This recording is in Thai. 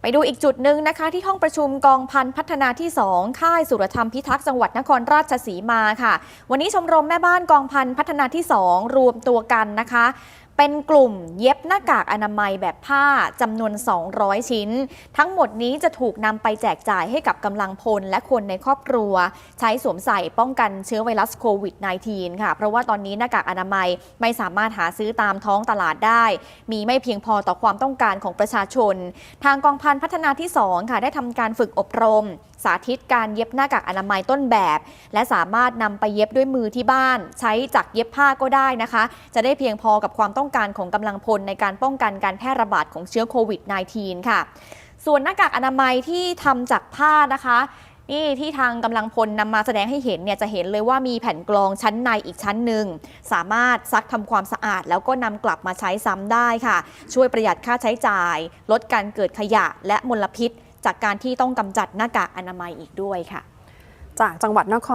ไปดูอีกจุดหนึ่งนะคะ ที่ห้องประชุมกองพันพัฒนาที่ 2 ค่ายสุรธรรมพิทักษ์จังหวัดนครราชสีมาค่ะ วันนี้ชมรมแม่บ้านกองพันพัฒนาที่ 2 รวมตัวกันนะคะ เป็นกลุ่มเย็บหน้ากากอนามัยแบบผ้าจำนวน 200 ชิ้น ทั้งหมดนี้จะถูกนำไปแจกจ่ายให้กับกำลังพลและคนในครอบครัว ใช้สวมใส่ป้องกันเชื้อไวรัสโควิด -19 ค่ะ เพราะว่าตอนนี้หน้ากากอนามัยไม่สามารถหาซื้อตามท้องตลาดได้ มีไม่เพียงพอต่อความต้องการของประชาชน ทางกองพันพัฒนาที่ 2 ค่ะได้ทำการฝึกอบรม สาธิตการเย็บหน้ากากอนามัยต้นแบบ และสามารถนำไปเย็บด้วยมือที่บ้าน ใช้จักรเย็บผ้าก็ได้นะคะ จะได้เพียงพอกับความต้องต้องการของกำลังพลในการป้องกันการแพร่ระบาดของเชื้อโควิด -19 ค่ะ ส่วนหน้ากากอนามัยที่ทำจากผ้านะคะนี่ที่ทางกำลังพลนำมาแสดงให้เห็นเนี่ยจะเห็นเลยว่ามีแผ่นกรองชั้นในอีกชั้นหนึ่ง สามารถซักทำความสะอาด แล้วก็นำกลับมาใช้ซ้ำได้ค่ะ ช่วยประหยัดค่าใช้จ่าย ลดการเกิดขยะและมลพิษ จากการที่ต้องกำจัดหน้ากากอนามัยอีกด้วยค่ะ จากจังหวัดนคร